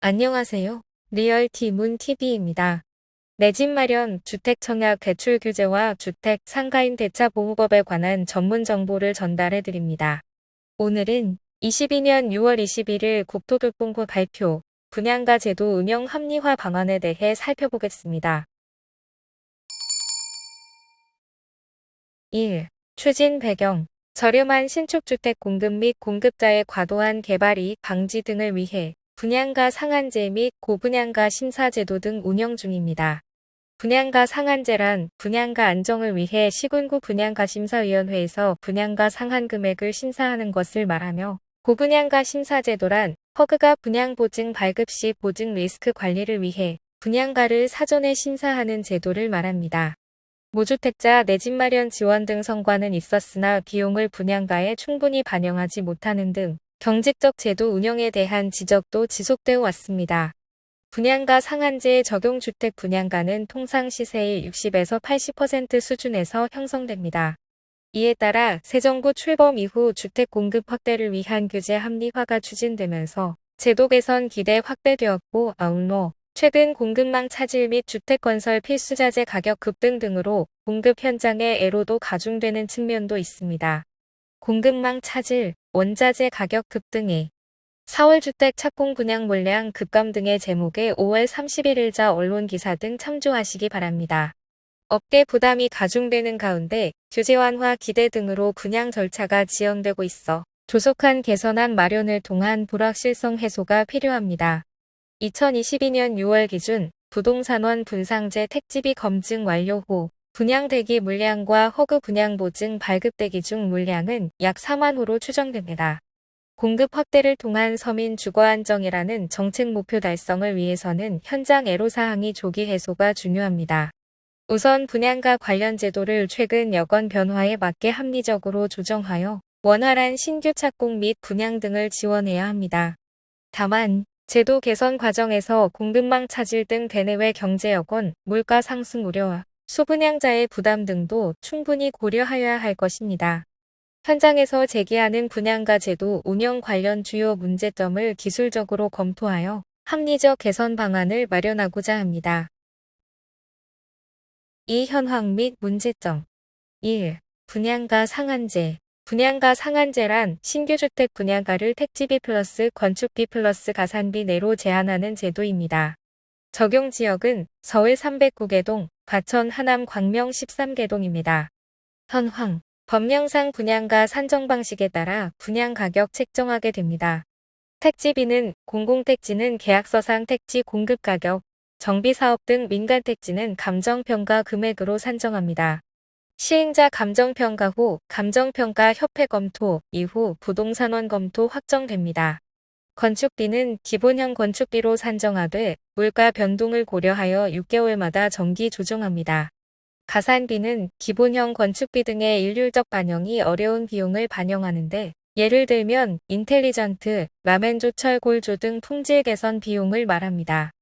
안녕하세요. 리얼티 문TV입니다. 내 집 마련, 주택 청약 대출 규제와 주택 상가임 대차 보호법에 관한 전문 정보를 전달해 드립니다. 오늘은 22년 6월 21일 국토교통부 발표, 분양가 제도 운영 합리화 방안에 대해 살펴보겠습니다. 1. 추진 배경 저렴한 신축주택 공급 및 공급자의 과도한 개발 이익 방지 등을 위해 분양가 상한제 및 고분양가 심사제도 등 운영 중입니다. 분양가 상한제란 분양가 안정을 위해 시군구 분양가 심사위원회에서 분양가 상한 금액을 심사하는 것을 말하며 고분양가 심사제도란 허그가 분양 보증 발급 시 보증 리스크 관리를 위해 분양가를 사전에 심사하는 제도를 말합니다. 무주택자 내 집 마련 지원 등 성과는 있었으나 비용을 분양가에 충분히 반영하지 못하는 등 경직적 제도 운영에 대한 지적도 지속되어 왔습니다. 분양가 상한제의 적용 주택 분양가는 통상 시세의 60에서 80% 수준에서 형성됩니다. 이에 따라 새 정부 출범 이후 주택 공급 확대를 위한 규제 합리화가 추진되면서 제도 개선 기대 확대되었고 아울러 최근 공급망 차질 및 주택 건설 필수자재 가격 급등 등으로 공급 현장의 애로도 가중되는 측면도 있습니다. 공급망 차질, 원자재 가격 급등에 4월 주택 착공 분양 물량 급감 등의 제목에 5월 31일자 언론 기사 등 참조하시기 바랍니다. 업계 부담이 가중되는 가운데 규제 완화 기대 등으로 분양 절차가 지연되고 있어 조속한 개선안 마련을 통한 불확실성 해소가 필요합니다. 2022년 6월 기준 부동산원 분상제 택지비 검증 완료 후 분양 대기 물량과 허그 분양 보증 발급 대기 중 물량은 약 4만 호로 추정됩니다. 공급 확대를 통한 서민 주거 안정이라는 정책 목표 달성을 위해서는 현장 애로사항이 조기 해소가 중요합니다. 우선 분양가 관련 제도를 최근 여건 변화에 맞게 합리적으로 조정하여 원활한 신규 착공 및 분양 등을 지원해야 합니다. 다만 제도 개선 과정에서 공급망 차질 등 대내외 경제 여건, 물가 상승 우려와 소분양자의 부담 등도 충분히 고려하여야 할 것입니다. 현장에서 제기하는 분양가 제도 운영 관련 주요 문제점을 기술적으로 검토하여 합리적 개선 방안을 마련하고자 합니다. 이 현황 및 문제점 1. 분양가 상한제 분양가 상한제란 신규 주택 분양가를 택지비 플러스 건축비 플러스 가산비 내로 제한하는 제도입니다. 적용 지역은 서울 309개동, 과천 하남 광명 13개동입니다. 현황 법령상 분양가 산정 방식에 따라 분양 가격 책정하게 됩니다. 택지비는 공공택지는 계약서상 택지 공급 가격, 정비사업 등 민간택지는 감정평가 금액으로 산정합니다. 시행자 감정평가 후 감정평가 협회 검토 이후 부동산원 검토 확정됩니다. 건축비는 기본형 건축비로 산정하되 물가 변동을 고려하여 6개월마다 정기 조정합니다. 가산비는 기본형 건축비 등의 일률적 반영이 어려운 비용을 반영하는데 예를 들면 인텔리전트, 라멘조 철 골조 등 품질 개선 비용을 말합니다.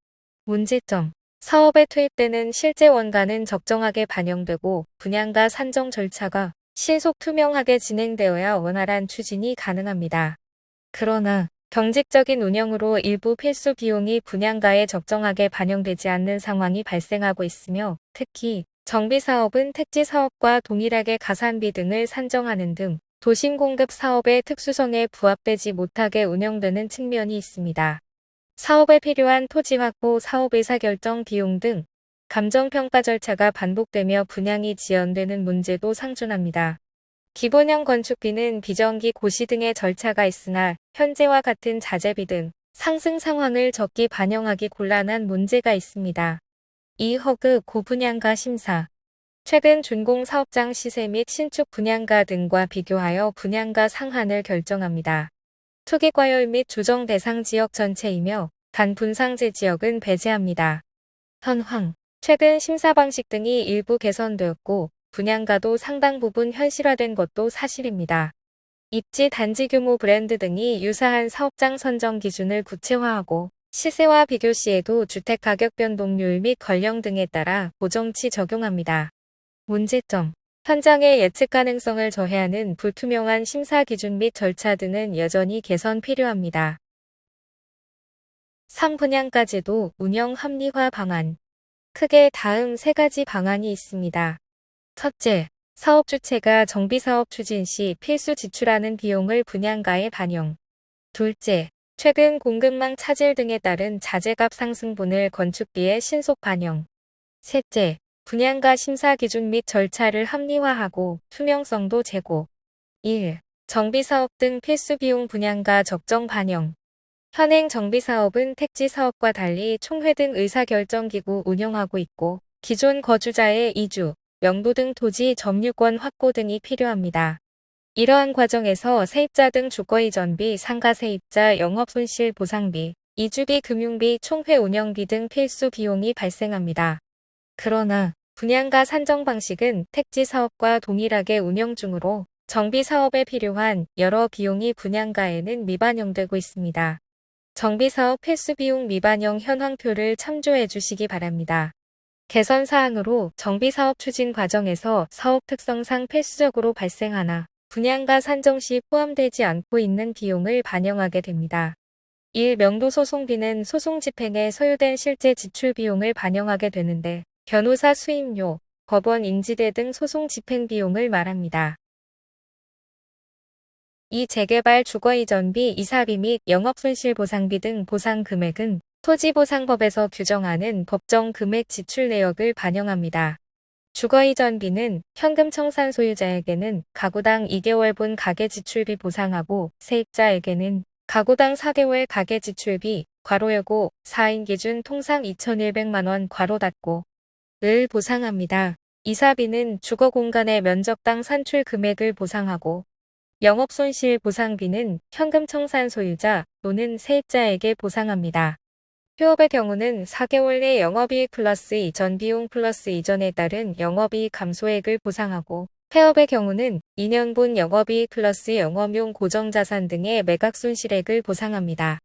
문제점 사업에 투입되는 실제 원가는 적정하게 반영되고 분양가 산정 절차가 신속 투명하게 진행되어야 원활한 추진이 가능합니다. 그러나 경직적인 운영으로 일부 필수 비용이 분양가에 적정하게 반영되지 않는 상황이 발생하고 있으며 특히 정비사업은 택지사업과 동일하게 가산비 등을 산정하는 등 도심 공급 사업의 특수성에 부합되지 못하게 운영되는 측면이 있습니다. 사업에 필요한 토지 확보, 사업 의사결정 비용 등 감정평가 절차가 반복되며 분양이 지연되는 문제도 상존합니다. 기본형 건축비는 비정기 고시 등의 절차가 있으나 현재와 같은 자재비 등 상승 상황을 적기 반영하기 곤란한 문제가 있습니다. 이 허그 고분양가 심사 최근 준공 사업장 시세 및 신축 분양가 등과 비교하여 분양가 상한을 결정합니다. 투기 과열 및 조정 대상 지역 전체이며 단 분상제 지역은 배제합니다. 현황 최근 심사 방식 등이 일부 개선되었고 분양가도 상당 부분 현실화된 것도 사실입니다. 입지 단지 규모 브랜드 등이 유사한 사업장 선정 기준을 구체화하고 시세와 비교 시에도 주택 가격 변동률 및 권령 등에 따라 보정치 적용합니다. 문제점 현장의 예측 가능성을 저해하는 불투명한 심사 기준 및 절차 등은 여전히 개선 필요합니다. 3분양까지도 운영 합리화 방안. 크게 다음 세 가지 방안이 있습니다. 첫째, 사업 주체가 정비사업 추진 시 필수 지출하는 비용을 분양가에 반영. 둘째, 최근 공급망 차질 등에 따른 자재값 상승분을 건축비에 신속 반영. 셋째, 분양가 심사 기준 및 절차를 합리화하고 투명성도 제고. 1. 정비사업 등 필수 비용 분양가 적정 반영. 현행 정비사업은 택지 사업과 달리 총회 등 의사결정기구 운영하고 있고 기존 거주자의 이주, 명도 등 토지 점유권 확보 등이 필요합니다. 이러한 과정에서 세입자 등 주거 이전비, 상가 세입자 영업 손실 보상비, 이주비, 금융비, 총회 운영비 등 필수 비용이 발생합니다. 그러나 분양가 산정 방식은 택지 사업과 동일하게 운영 중으로 정비 사업에 필요한 여러 비용이 분양가에는 미반영되고 있습니다. 정비 사업 필수 비용 미반영 현황표를 참조해 주시기 바랍니다. 개선 사항으로 정비 사업 추진 과정에서 사업 특성상 필수적으로 발생하나 분양가 산정 시 포함되지 않고 있는 비용을 반영하게 됩니다. 1. 명도 소송비는 소송 집행에 소요된 실제 지출 비용을 반영하게 되는데 변호사 수임료, 법원 인지대 등 소송 집행 비용을 말합니다. 이 재개발 주거 이전비, 이사비 및 영업손실 보상비 등 보상 금액은 토지보상법에서 규정하는 법정 금액 지출 내역을 반영합니다. 주거 이전비는 현금 청산 소유자에게는 가구당 2개월분 가계 지출비 보상하고 세입자에게는 가구당 4개월 가계 지출비, 괄호여고 4인 기준 통상 2,100만원 괄호 닫고 을 보상합니다. 이사비는 주거 공간의 면적당 산출 금액을 보상하고 영업손실 보상비는 현금 청산 소유자 또는 세입자에게 보상합니다. 휴업의 경우는 4개월 내 영업이익 플러스 이전 비용 플러스 이전에 따른 영업이익 감소액을 보상하고 폐업의 경우는 2년분 영업이익 플러스 영업용 고정자산 등의 매각 손실액을 보상합니다.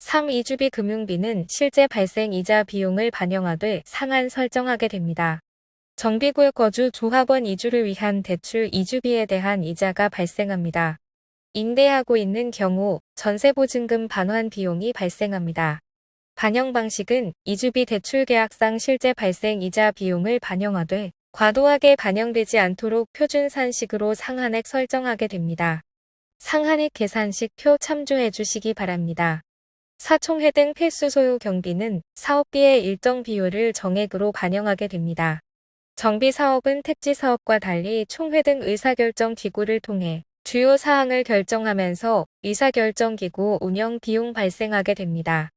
3. 이주비 금융비는 실제 발생 이자 비용을 반영하되 상한 설정하게 됩니다. 정비구역 거주 조합원 이주를 위한 대출 이주비에 대한 이자가 발생합니다. 임대하고 있는 경우 전세보증금 반환 비용이 발생합니다. 반영 방식은 이주비 대출 계약상 실제 발생 이자 비용을 반영하되 과도하게 반영되지 않도록 표준산식으로 상한액 설정하게 됩니다. 상한액 계산식 표 참조해 주시기 바랍니다. 사총회 등 필수 소유 경비는 사업비의 일정 비율을 정액으로 반영하게 됩니다. 정비 사업은 택지 사업과 달리 총회 등 의사결정 기구를 통해 주요 사항을 결정하면서 의사결정 기구 운영 비용 발생하게 됩니다.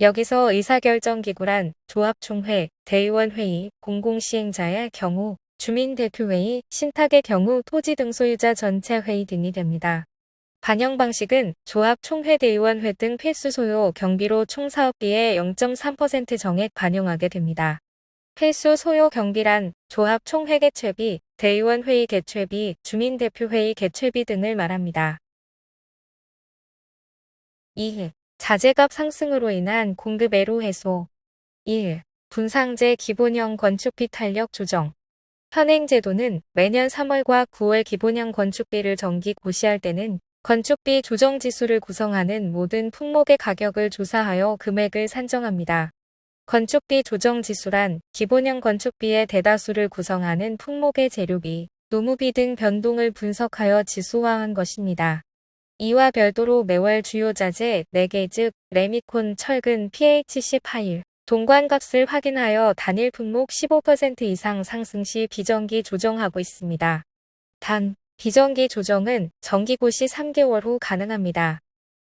여기서 의사결정 기구란 조합총회, 대의원회의, 공공시행자의 경우, 주민대표회의, 신탁의 경우 토지 등 소유자 전체 회의 등이 됩니다. 반영 방식은 조합 총회 대의원회 등 필수 소요 경비로 총 사업비의 0.3% 정액 반영하게 됩니다. 필수 소요 경비란 조합 총회 개최비, 대의원 회의 개최비, 주민대표회의 개최비 등을 말합니다. 2. 자재값 상승으로 인한 공급 애로 해소 1. 분상제 기본형 건축비 탄력 조정 현행 제도는 매년 3월과 9월 기본형 건축비를 정기 고시할 때는 건축비 조정 지수를 구성하는 모든 품목의 가격을 조사하여 금액을 산정합니다. 건축비 조정 지수란 기본형 건축비의 대다수를 구성하는 품목의 재료비, 노무비 등 변동을 분석하여 지수화한 것입니다. 이와 별도로 매월 주요 자재 4개 즉 레미콘, 철근, PHC 파일, 동관값을 확인하여 단일 품목 15% 이상 상승 시 비정기 조정하고 있습니다. 단, 비정기 조정은 정기고 시 3개월 후 가능합니다.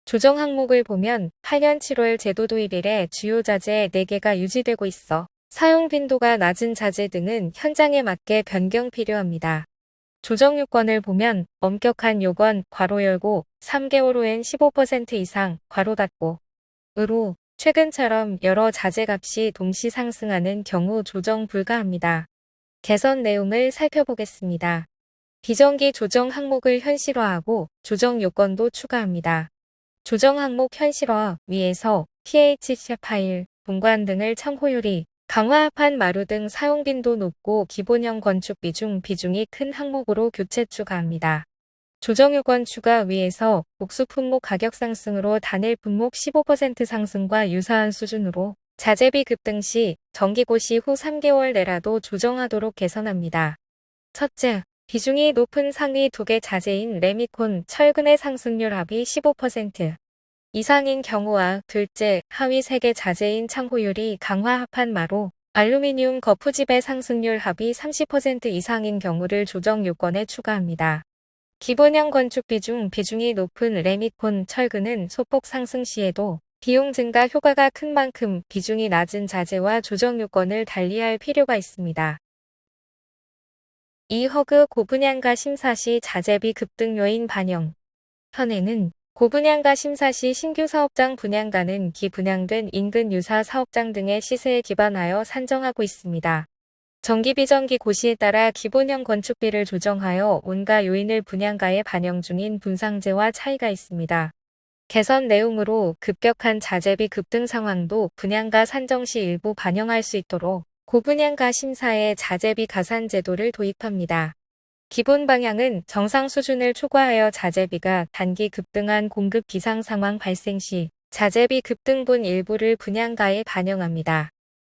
조정 항목을 보면 8년 7월 제도 도입 이래 주요 자재 4개가 유지되고 있어 사용 빈도가 낮은 자재 등은 현장에 맞게 변경 필요합니다. 조정 요건을 보면 엄격한 요건 괄호 열고 3개월 후엔 15% 이상 괄호 닫고 으로 최근처럼 여러 자재 값이 동시 상승하는 경우 조정 불가합니다. 개선 내용을 살펴보겠습니다. 비정기 조정 항목을 현실화하고 조정 요건도 추가합니다. 조정 항목 현실화 위에서 PHC 파일, 공관 등을 참고요리, 강화합한 마루 등 사용 빈도 높고 기본형 건축 비중 비중이 큰 항목으로 교체 추가합니다. 조정요건 추가 위에서 복수 품목 가격 상승으로 단일 품목 15% 상승과 유사한 수준으로 자재비 급등 시 정기고시 후 3개월 내라도 조정하도록 개선합니다. 첫째, 비중이 높은 상위 두개 자재인 레미콘, 철근의 상승률 합이 15% 이상인 경우와 둘째, 하위 세개 자재인 창호율이 강화 합한 마로 알루미늄 거푸집의 상승률 합이 30% 이상인 경우를 조정 요건에 추가합니다. 기본형 건축 비 중 비중이 높은 레미콘 철근은 소폭 상승 시에도 비용 증가 효과가 큰 만큼 비중이 낮은 자재와 조정 요건을 달리할 필요가 있습니다. 이 허그 고분양가 심사 시 자재비 급등 요인 반영. 현에는 고분양가 심사 시 신규 사업장 분양가는 기분양된 인근 유사 사업장 등의 시세에 기반하여 산정하고 있습니다. 정기 비정기 고시에 따라 기본형 건축비를 조정하여 온갖 요인을 분양가에 반영 중인 분상제와 차이가 있습니다. 개선 내용으로 급격한 자재비 급등 상황도 분양가 산정 시 일부 반영할 수 있도록 고분양가 심사에 자재비 가산 제도를 도입합니다. 기본 방향은 정상 수준을 초과하여 자재비가 단기 급등한 공급 비상 상황 발생 시 자재비 급등분 일부를 분양가에 반영합니다.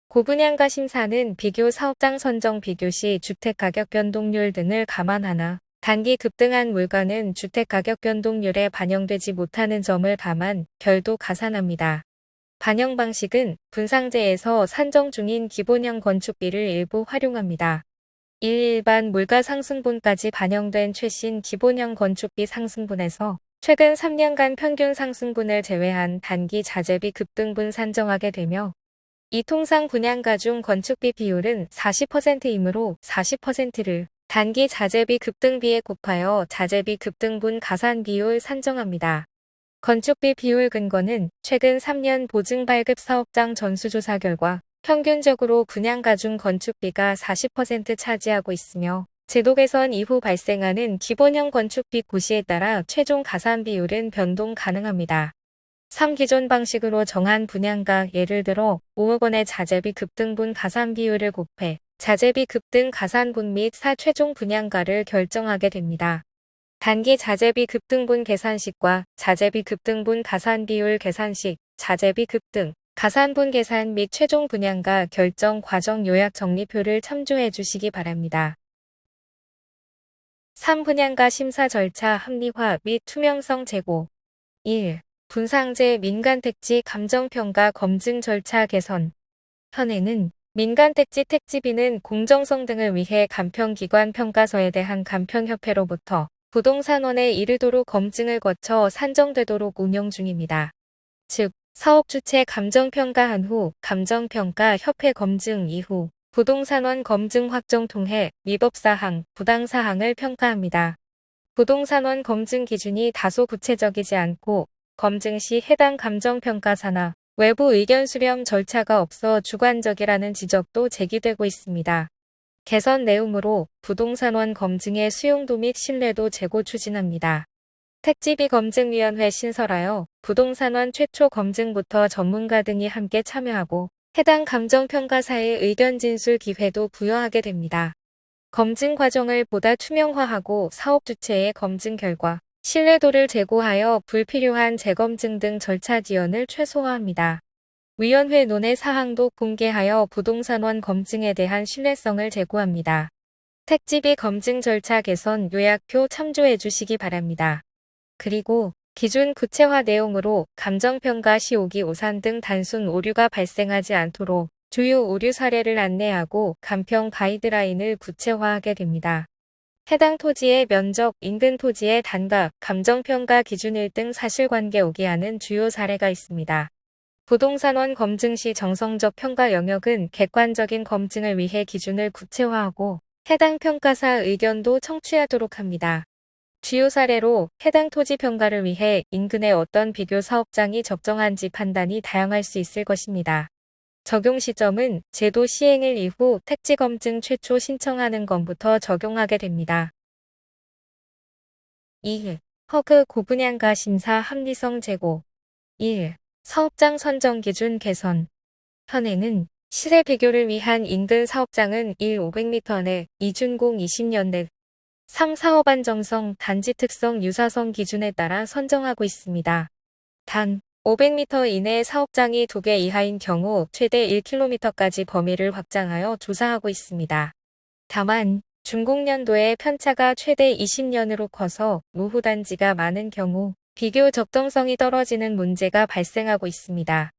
고분양가 심사는 비교 사업장 선정 비교 시 주택가격 변동률 등을 감안하나 단기 급등한 물건은 주택가격 변동률에 반영되지 못하는 점을 감안 별도 가산합니다. 반영 방식은 분상제에서 산정 중인 기본형 건축비를 일부 활용합니다. 1. 일반 물가 상승분까지 반영된 최신 기본형 건축비 상승분에서 최근 3년간 평균 상승분을 제외한 단기 자재비 급등분 산정하게 되며 이 통상 분양가 중 건축비 비율은 40%이므로 40%를 단기 자재비 급등비에 곱하여 자재비 급등분 가산 비율 산정합니다. 건축비 비율 근거는 최근 3년 보증 발급 사업장 전수조사 결과 평균적으로 분양가 중 건축비가 40% 차지하고 있으며 제도 개선 이후 발생하는 기본형 건축비 고시에 따라 최종 가산 비율은 변동 가능합니다. 3. 기존 방식으로 정한 분양가 예를 들어 5억 원의 자재비 급등분 가산 비율을 곱해 자재비 급등 가산분 및4 최종 분양가를 결정하게 됩니다. 단기 자재비 급등분 계산식과 자재비 급등분 가산 비율 계산식, 자재비 급등, 가산분 계산 및 최종 분양가 결정 과정 요약 정리표를 참조해 주시기 바랍니다. 3. 분양가 심사 절차 합리화 및 투명성 제고 1. 분상제 민간택지 감정평가 검증 절차 개선. 현에는 민간택지 택지비는 공정성 등을 위해 간평기관 평가서에 대한 간평협회로부터 부동산원에 이르도록 검증을 거쳐 산정되도록 운영 중입니다. 즉, 사업 주체 감정평가한 후 감정평가 협회 검증 이후 부동산원 검증 확정 통해 위법사항, 부당사항을 평가합니다. 부동산원 검증 기준이 다소 구체적이지 않고 검증 시 해당 감정평가사나 외부 의견 수렴 절차가 없어 주관적이라는 지적도 제기되고 있습니다. 개선 내용으로 부동산원 검증의 수용도 및 신뢰도 제고 추진합니다. 택지비 검증위원회 신설하여 부동산원 최초 검증부터 전문가 등이 함께 참여하고 해당 감정평가사의 의견 진술 기회도 부여하게 됩니다. 검증 과정을 보다 투명화하고 사업 주체의 검증 결과, 신뢰도를 제고하여 불필요한 재검증 등 절차 지연을 최소화합니다. 위원회 논의 사항도 공개하여 부동산원 검증에 대한 신뢰성을 제고합니다. 택지비 검증 절차 개선 요약표 참조해 주시기 바랍니다. 그리고 기준 구체화 내용으로 감정평가 시 오기 오산 등 단순 오류가 발생하지 않도록 주요 오류 사례를 안내하고 간평 가이드라인을 구체화하게 됩니다. 해당 토지의 면적, 인근 토지의 단가, 감정평가 기준일 등 사실관계 오기하는 주요 사례가 있습니다. 부동산원 검증 시 정성적 평가 영역은 객관적인 검증을 위해 기준을 구체화하고 해당 평가사 의견도 청취하도록 합니다. 주요 사례로 해당 토지 평가를 위해 인근의 어떤 비교 사업장이 적정한지 판단이 다양할 수 있을 것입니다. 적용 시점은 제도 시행일 이후 택지 검증 최초 신청하는 건부터 적용하게 됩니다. 2. 허그 고분양가 심사 합리성 제고 1. 사업장 선정 기준 개선 현행은 시세 비교를 위한 인근 사업장은 1 500m 내, 이준공 20년 내, 3사업 안정성, 단지 특성, 유사성 기준에 따라 선정하고 있습니다. 단, 500m 이내 사업장이 2개 이하인 경우 최대 1km까지 범위를 확장하여 조사하고 있습니다. 다만, 중공년도에 편차가 최대 20년으로 커서 노후 단지가 많은 경우 비교 적정성이 떨어지는 문제가 발생하고 있습니다.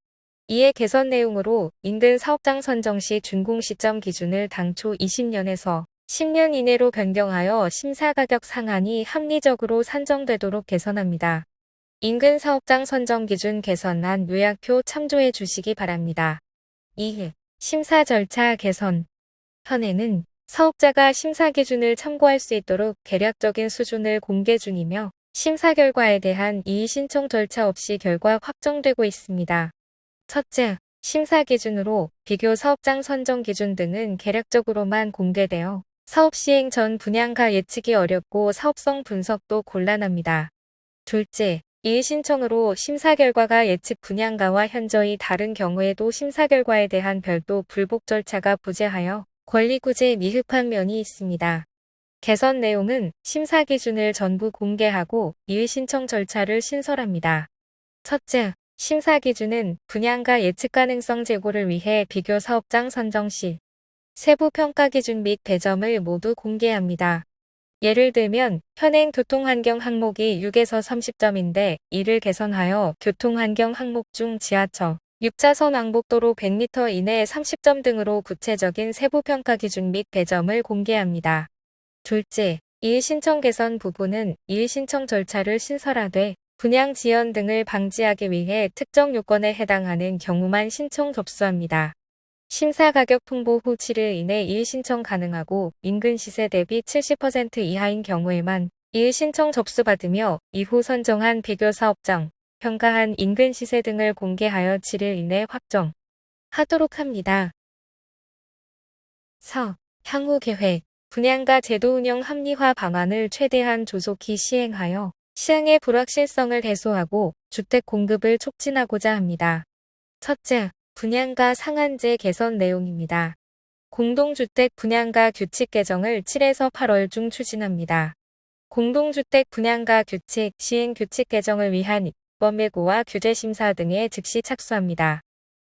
이에 개선 내용으로 인근 사업장 선정 시 준공 시점 기준을 당초 20년에서 10년 이내로 변경하여 심사 가격 상한이 합리적으로 산정되도록 개선합니다. 인근 사업장 선정 기준 개선안 요약표 참조해 주시기 바랍니다. 2. 심사 절차 개선. 현에는 사업자가 심사 기준을 참고할 수 있도록 개략적인 수준을 공개 중이며 심사 결과에 대한 이의 신청 절차 없이 결과 확정되고 있습니다. 첫째, 심사 기준으로 비교 사업장 선정 기준 등은 개략적으로만 공개되어 사업 시행 전 분양가 예측이 어렵고 사업성 분석도 곤란합니다. 둘째, 이의 신청으로 심사 결과가 예측 분양가와 현저히 다른 경우에도 심사 결과에 대한 별도 불복 절차가 부재하여 권리구제 미흡한 면이 있습니다. 개선 내용은 심사 기준을 전부 공개하고 이의 신청 절차를 신설합니다. 첫째, 심사 기준은 분양가 예측 가능성 제고를 위해 비교 사업장 선정 시 세부 평가 기준 및 배점을 모두 공개합니다. 예를 들면 현행 교통환경 항목이 6에서 30점인데 이를 개선하여 교통환경 항목 중 지하철, 6차선 왕복도로 100m 이내 30점 등으로 구체적인 세부 평가 기준 및 배점을 공개합니다. 둘째, 이의 신청 개선 부분은 이의 신청 절차를 신설하되 분양 지연 등을 방지하기 위해 특정 요건에 해당하는 경우만 신청 접수합니다. 심사 가격 통보 후 7일 이내 이의 신청 가능하고 인근 시세 대비 70% 이하인 경우에만 이의 신청 접수받으며 이후 선정한 비교 사업장, 평가한 인근 시세 등을 공개하여 7일 이내 확정 하도록 합니다. 4. 향후 계획 분양가 제도 운영 합리화 방안을 최대한 조속히 시행하여 시장의 불확실성을 해소하고 주택 공급을 촉진하고자 합니다. 첫째, 분양가 상한제 개선 내용입니다. 공동주택 분양가 규칙 개정을 7에서 8월 중 추진합니다. 공동주택 분양가 규칙 시행 규칙 개정을 위한 입법 예고와 규제 심사 등에 즉시 착수합니다.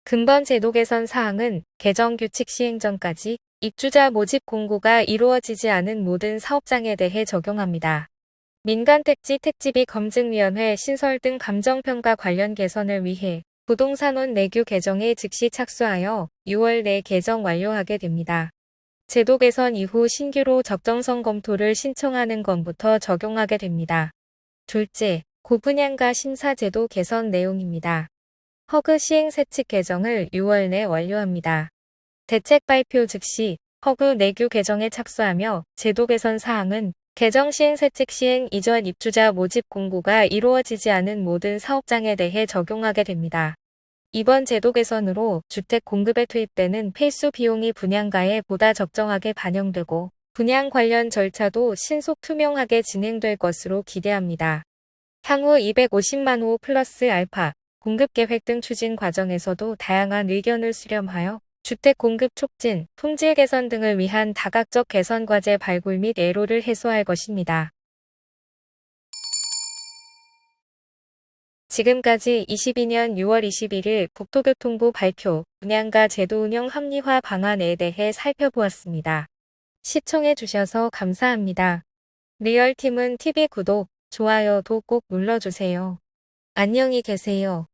근본 제도 개선 사항은 개정 규칙 시행 전까지 입주자 모집 공고가 이루어지지 않은 모든 사업장에 대해 적용합니다. 민간택지 택지비 검증위원회 신설 등 감정평가 관련 개선을 위해 부동산원 내규 개정에 즉시 착수하여 6월 내 개정 완료하게 됩니다. 제도 개선 이후 신규로 적정성 검토를 신청하는 건부터 적용하게 됩니다. 둘째, 고분양가 심사 제도 개선 내용입니다. 허그 시행 세칙 개정을 6월 내 완료합니다. 대책 발표 즉시 허그 내규 개정에 착수하며 제도 개선 사항은 개정 시행 세칙 시행 이전 입주자 모집 공고가 이루어지지 않은 모든 사업장에 대해 적용하게 됩니다. 이번 제도 개선으로 주택 공급에 투입되는 필수 비용이 분양가에 보다 적정하게 반영되고 분양 관련 절차도 신속 투명하게 진행될 것으로 기대합니다. 향후 250만 호 플러스 알파 공급 계획 등 추진 과정에서도 다양한 의견을 수렴하여 주택 공급 촉진, 품질 개선 등을 위한 다각적 개선 과제 발굴 및 애로를 해소할 것입니다. 지금까지 22년 6월 21일 국토교통부 발표 분양가 제도 운영 합리화 방안에 대해 살펴보았습니다. 시청해 주셔서 감사합니다. 리얼팀은 TV 구독, 좋아요도 꼭 눌러주세요. 안녕히 계세요.